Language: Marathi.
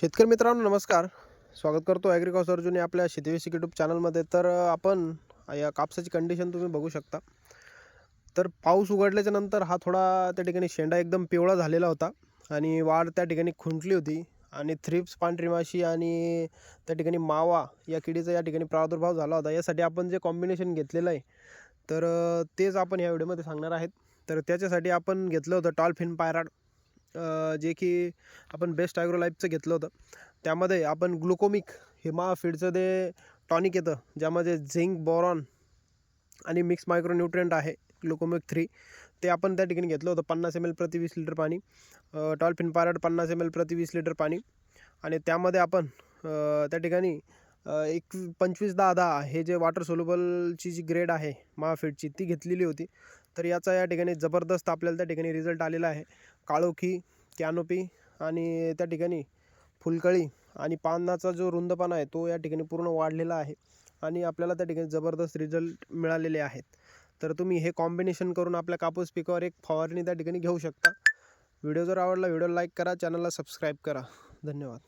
शेतकरी मित्रांनो नमस्कार. स्वागत करतो ॲग्रिकॉस अर्जुनी आपल्या शेतीविषयक यूट्यूब चॅनलमध्ये तर आपण या कापसाची कंडिशन तुम्ही बघू शकता. तर पाऊस उघडल्याच्या नंतर हा थोडा त्या ठिकाणी शेंडा एकदम पिवळा झालेला होता आणि वाढ त्या ठिकाणी खुंटली होती आणि थ्रिप्स पांढरी माशी आणि त्या ठिकाणी मावा या किडीचा या ठिकाणी प्रादुर्भाव झाला होता. यासाठी आपण जे कॉम्बिनेशन घेतलेलं आहे तर तेच आपण या व्हिडिओमध्ये सांगणार आहेत. तर त्याच्यासाठी आपण घेतलं होतं टॉलफिन पायराड जे की आपण बेस्ट ॲग्रोलाईफचं घेतलं होतं. त्यामध्ये आपण ग्लुकोमिक हे फीडचं ते टॉनिक येतं ज्यामध्ये झिंक बोरॉन आणि मिक्स मायक्रोन्यूट्रियंट आहे ग्लुकोमिक थ्री ते आपण त्या ठिकाणी घेतलं होतं पन्नास एम एल प्रति वीस लिटर पाणी. टॉल्फिन पायरड पन्नास एम एल प्रति वीस लिटर पाणी. आणि त्यामध्ये आपण त्या ठिकाणी एक पंचवीस दहा दहा हे जे वॉटर सोल्युबलची जी ग्रेड आहे महाफीडची ती घेतलेली होती. तर याचा या ठिकाणी जबरदस्त आपल्याला त्या ठिकाणी रिझल्ट आलेला आहे. काळोखी कॅनोपी आणि त्या ठिकाणी फुलकळी आणि पानाचा जो रुंदपणा आहे तो या ठिकाणी पूर्ण वाढलेला आहे आणि आपल्याला त्या ठिकाणी जबरदस्त रिझल्ट मिळालेले आहेत. तर तुम्ही हे कॉम्बिनेशन करून आपल्या कापूस पिकावर एक फवारणी त्या ठिकाणी घेऊ शकता. व्हिडिओ जर आवडला व्हिडिओ लाईक करा चॅनलला सबस्क्राईब करा. धन्यवाद.